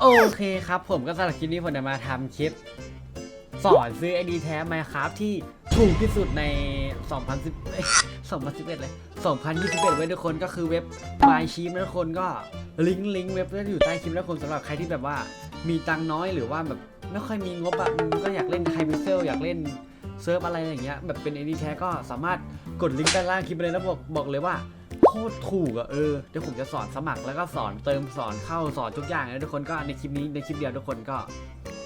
โอเคครับผมก็สำหรับคลิปนี้ผมจะมาทำคลิป สอนซื้อ ID แท้ Minecraft ที่ถูกที่สุดใน 2010เอ้ย2011 เลย 2021 ไว้ทุกคนก็คือเว็บ My c h i p นะทุกคนก็ลิงก์ลิงก์เว็บก็อยู่ใต้คลิปนะทุกคนสำหรับใครที่แบบว่ามีตังค์น้อยหรือว่าแบบไม่ค่อยมีงบอะอืมก็อยากเล่นไฮพิเซลอยากเล่นเซิร์ฟอะไรอย่างเงี้ยแบบเป็น ID แท้ก็สามารถกดลิงก์ด้านล่างคลิปไปเลยแล้วบอกบอกเลยว่า คตรถูกอะเออเดี๋ยวผมจะสอนสมัครแล้วก็สอนเติมสอนเข้าสอนทุกอย่างนะทุกคนก็ในคลิปนี้ในคลิปเดียวทุกคนก็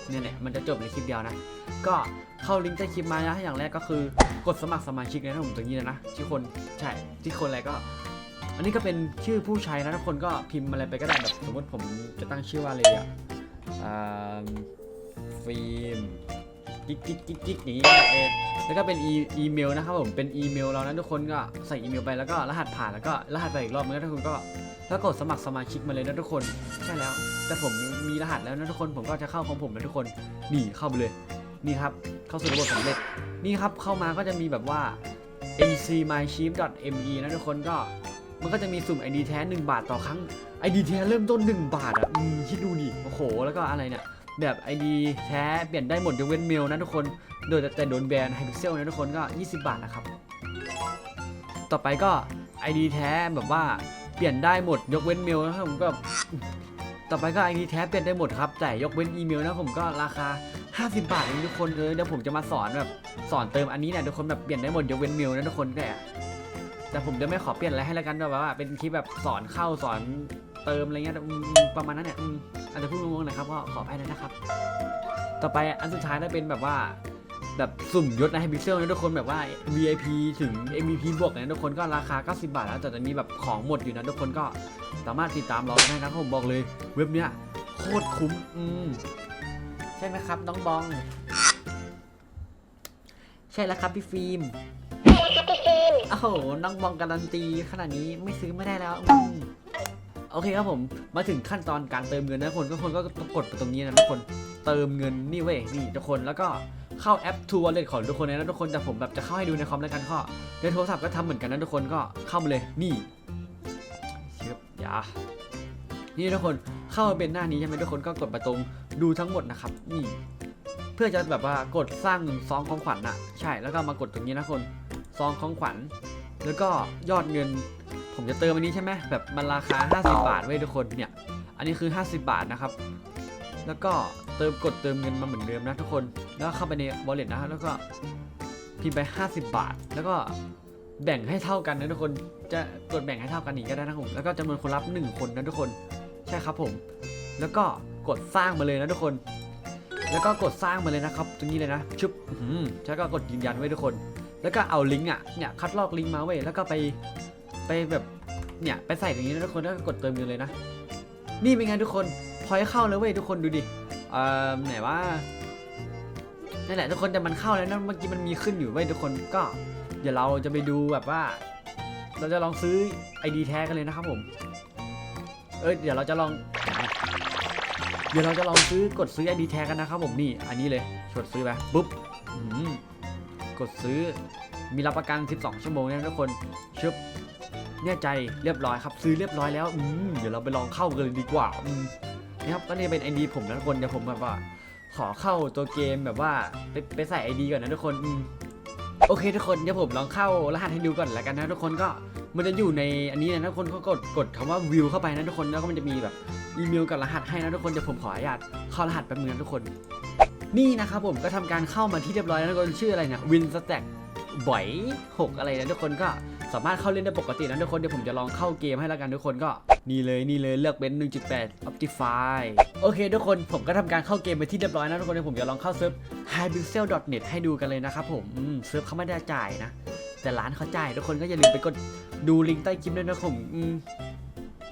เนี่ยแหละมันจะจบในคลิปเดียวนะ ก็เข้าลิงก์ใต้คลิปมานะอย่างแรกก็คือกดสมัครสมาชิกนะผมตรงนี้เลยนะชื่อคนใช่ที่คนอะไรก็ อันนี้ก็เป็นชื่อผู้ใช้นะทุกคนก็พิมพ์อะไรไปก็ได้แบบสมมติผมจะตั้งชื่อว่าอะไรอะอ่าฟิล์ม กิ๊กกิ๊กกิ๊กกิ๊กอย่างนี้เออแล้วก็เป็นอีอีเมลนะครับผมเป็นอีเมลเรานะทุกคนก็ใส่อีเมลไปแล้วก็รหัสผ่านแล้วก็รหัสไปอีกรอบนึงทุกคนก็แล้วกดสมัครสมาชิกมาเลยนะทุกคนใช่แล้ว แต่ผมมีรหัสแล้วนะทุกคนผมก็จะเข้าของผมนะทุกคนนี่เข้าไปเลยนี่ครับเข้าสู่ระบบสำเร็จนี่ครับเข้ามาก็จะมีแบบว่า mc my c h i p me นะทุกคนก็มันก็จะมีสุ่ม ID แท้ 1 บาทต่อครั้ง ID แท้เริ่มต้น 1 บาทอะคิดดูดิโอ้โห แล้วก็อะไรเนี่ย แบบ ID แท้เปลี่ยนได้หมดยกเว้นเมลนะทุกคน โดยแต่โดนแบนไฮพิกเซลนะทุกคนก็ 20 บาทนะครับ ต่อไปก็ ID แท้แบบว่าเปลี่ยนได้หมดยกเว้นเมลนะครับผมก็ต่อไปก็ ID แท้เปลี่ยนได้หมดครับ แต่ยกเว้นอีเมลนะผมก็ราคา 50 บาทเองทุกคนเลยเดี๋ยวผมจะมาสอนแบบสอนเติมอันนี้เนี่ยทุกคนแบบเปลี่ยนได้หมดยกเว้นเมลนะทุกคนแต่แต่ผมจะไม่ขอเปลี่ยนอะไรให้แล้วกันแบบว่าเป็นคลิปแบบสอนเข้าสอนเติมอะไรเงี้ยประมาณนั้นเนี่ย อืมอาจจะพูดงงๆหนะครับก็ขออภัยด้วยนะครับ ต่อไปอันสุดท้ายได้เป็นแบบว่าแบบสุ่มยศในไฮพิกเซลนะทุกคนแบบว่า VIP ถึง MVP บวกเนี่ยทุกคนก็ราคา 90 บาท แล้วแต่ตอนนี้แบบของหมดอยู่นะทุกคนก็สามารถติดตามเราได้นะครับผมบอกเลย เว็บเนี้ยโคตรคุ้มอืมใช่ไหมครับน้องบอง ใช่แล้วครับพี่ฟิล์มโอ้โหน้องบองการันตีขนาดนี้ไม่ซื้อไม่ได้แล้วอืม โอเคครับผมมาถึงขั้นตอนการเติมเงินนะทุกคนทุกคนก็กดไปตรงนี้นะทุกคนเติมเงินนี่เว้ยนี่ทุกคนแล้วก็เข้าแอป True Wallet ของทุกคนเลยนะทุกคนแต่ผมแบบจะเข้าให้ดูในคอมแล้วกันก็ในโทรศัพท์ก็ทำเหมือนกันนะทุกคนก็เข้ามาเลยนี่เชื่อย่านี่ทุกคนเข้ามาเป็นหน้านี้ใช่ไหมทุกคนก็กดไปตรงดูทั้งหมดนะครับนี่เพื่อจะแบบว่ากดสร้างเงินซองของขวัญน่ะใช่แล้วก็มากดตรงนี้นะคนซองของขวัญแล้วก็ยอดเงิน ผมจะเติมอันนี้ใช่ไหมแบบมันราคา 50 บาทไว้ยทุกคนเนี่ย อันนี้คือ 50 บาทนะครับ แล้วก็เติมกดเติมเงินมาเหมือนเดิมนะทุกคน แล้วเข้าไปใน wallet นะแล้วก็พิมพ์ไป 50 บาท แล้วก็แบ่งให้เท่ากันนะทุกคน จะกดแบ่งให้เท่ากันอีกก็ได้นะผม แล้วก็จำนวนคนรับหนึ่งคนนะทุกคน ใช่ครับผม แล้วก็กดสร้างมาเลยนะทุกคน แล้วก็กดสร้างมาเลยนะครับ ตรงนี้เลยนะ ชุบแล้วก็กดยืนยันไว้ทุกคน แล้วก็เอาลิงก์อะ เนี่ยคัดลอกลิงก์มาไว้ยแล้วก็ไป ไปแบบเนี่ยไปใส่ตรงนี้นะทุกคนแล้วก็กดเติมเงินเลยนะ นี่เป็นไงทุกคนพอยเข้าแล้วเว้ยทุกคนดูดิเอ่อไหนว่านั่นแหละทุกคนแต่มันเข้าแล้วนะเมื่อกี้มันมีขึ้นอยู่เว้ยทุกคนก็เดี๋ยวเราจะไปดูแบบว่า เราจะลองซื้อ ID แท้กันเลยนะครับผม เอ้ยเดี๋ยวเราจะลอง เดี๋ยวเราจะลองซื้อกดซื้อ ID แท้กันนะครับผมนี่อันนี้เลยกดซื้อไปปุ๊บกดซื้อมีรับประกัน 12 ชั่วโมงนะทุกคนชึบ เนี่ยใจเรียบร้อยครับซื้อเรียบร้อยแล้วอืมเดี๋ยวเราไปลองเข้ากันเลยดีกว่าอืมนี่ครับก็นี่เป็น ID ผมนะทุกคนเดี๋ยวผมแบบว่าขอเข้าตัวเกมแบบว่าไปไปใส่ ID ก่อนนะทุกคนอืมโอเคทุกคนเดี๋ยวผมลองเข้ารหัสให้ดูก่อนแล้วกันนะทุกคนก็มันจะอยู่ในอันนี้นะทุกคนก็กดกดคำว่าวิวเข้าไปนะทุกคนแล้วก็มันจะมีแบบอีเมลกับรหัสให้นะทุกคนเดี๋ยวผมขออนุญาตเข้ารหัสแป๊บนึงนะทุกคน นี่นะครับผมก็ทำการเข้ามาที่เรียบร้อยแล้วทุกคนชื่ออะไรเนี่ยวินสแต็ก บ่อยหกอะไรนะทุกคนก็สามารถเข้าเล่นได้ปกตินะทุกคนเดี๋ยวผมจะลองเข้าเกมให้แล้วกันทุกคนก็นี่เลยนี่เลยเลือกเป็น 1.8 Optify โอเค ทุกคนผมก็ทำการเข้าเกมไปที่เรียบร้อยนะทุกคนเดี๋ยวผมจะลองเข้าเซิร์ฟ hipixel.net ให้ดูกันเลยนะครับผมเซิร์ฟเขาไม่ได้จ่ายนะ แต่ร้านเขาจ่ายทุกคนก็อย่าลืมไปกดดูลิงก์ใต้คลิปด้วยนะผม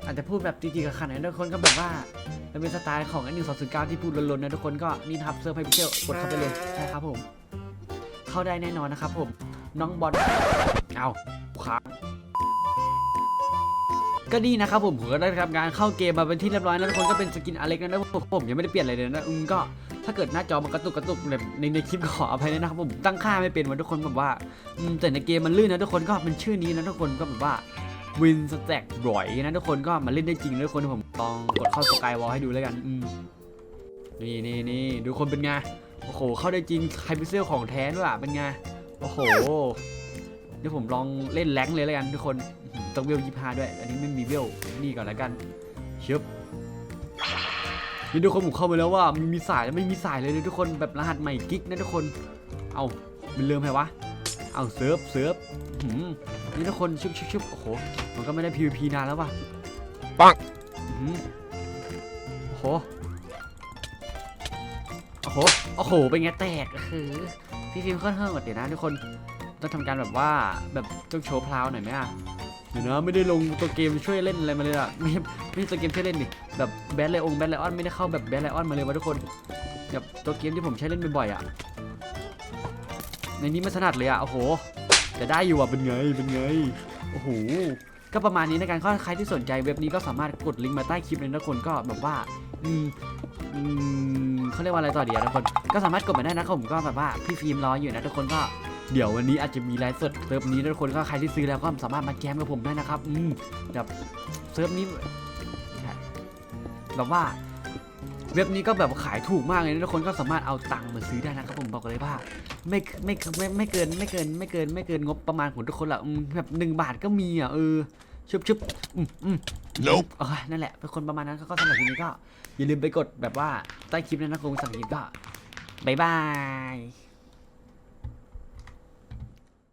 อาจจะพูดแบบจริงๆกับขนาดนั้นทุกคนก็แบบว่ามันเป็นสไตล์ของอันหนึ่งสองศูนย์เก้าที่พูดลนๆนะทุกคนก็นี่ครับเซิร์ฟไฮพิเชลกดเข้าไปเลยใช่ครับผม เข้าได้แน่นอนนะครับผม น้องบอลเอาค้างก็ดีนะครับผมผมก็ได้ทำการเข้าเกมมาเป็นที่เรียบร้อยนะทุกคนก็เป็นสกินอเล็กนะผมผมยังไม่ได้เปลี่ยนอะไรเลยนะอืมก็ถ้าเกิดหน้าจอมันกระตุกกระตุกแบบในในคลิปก็ขออภัยด้วยนะครับผมตั้งค่าไม่เป็นวันทุกคนแบบว่าอืมแต่ในเกมมันลื่นนะทุกคนก็เป็นชื่อนี้นะทุกคนก็แบบว่าวินสแต็กบ่อยนะทุกคนก็มาเล่นได้จริงนะทุกคนผมลองกดเข้าสกายวอลให้ดูแล้วกันอืมนี่นี่นี่ดูคนเป็นไงโอ้โหเข้าได้จริงไฮพิเซลของแท้ด้วยอะเป็นไง โอ้โห เดี๋ยวผมลองเล่นแรงค์เลยแล้วกันทุกคนอื้อหือต้องเวลยี่ห้าด้วย อันนี้ไม่มีเวลนี่ก่อนแล้วกันชึบนี่ทุกคนผมเข้ามาแล้วว่ามีมีสายแล้วไม่มีสายเลยนะทุกคนแบบรหัสใหม่กิ๊กนะทุกคน เอามันเริ่มไงวะ เอาเซิร์ฟเซิร์ฟหืมนี่ทุกคนชุบชุบชุบโอ้โหมันก็ไม่ได้ PVP นานแล้วว่ะปังอื้อหือโอ้โหโอ้โหโอ้โหเป็นไงแตกคือ พี่ฟิล์มค่อนข้างกดเดี๋ยวนะทุกคนต้องทำการแบบว่าแบบต้องโชว์พลาวหน่อยไหมอะเดี๋ยวนะไม่ได้ลงตัวเกมช่วยเล่นอะไรมาเลยอะไม่ไม่ตัวเกมช่วยเล่นดิแบบแบทไลองแบทไลออนไม่ได้เข้าแบบแบทไลออนมาเลยวะทุกคนแบบตัวเกมที่ผมใช้เล่นบ่อยๆอะในนี้ไม่ถนัดเลยอะโอ้โหแต่ได้อยู่อะเป็นไงเป็นไงโอ้โหก็ประมาณนี้ในการข้อใครที่สนใจเว็บนี้ก็สามารถกดลิงก์มาใต้คลิปเลยนะทุกคนก็แบบว่าอืมอืม เขาเรียกว่าอะไรต่อดีอะทุกคน ก็สามารถกดมาได้นะครับผมก็แบบว่าพี่ฟิล์มรออยู่นะทุกคนก็เดี๋ยววันนี้อาจจะมีไลฟ์สดเซิร์ฟนี้ทุกคนก็ใครที่ซื้อแล้วก็สามารถมาแจมกับผมได้นะครับอืมแบบเซิร์ฟนี้แบบว่าเว็บนี้ก็แบบขายถูกมากเลยนะทุกคนก็สามารถเอาตังค์มาซื้อได้นะครับผมบอกเลยว่าไม่ไม่ไม่ไม่เกินไม่เกินไม่เกินไม่เกินงบประมาณของทุกคนละแบบหนึ่งบาทก็มีอะเออ ชุบชุบอืมอืม Nope โอเคนั่นแหละเป็นคนประมาณนั้นก็สำหรับทีนี้ก็ อย่าลืมไปกดแบบว่าใต้คลิปนั้นนะคงสั่งคลิปก็บายบาย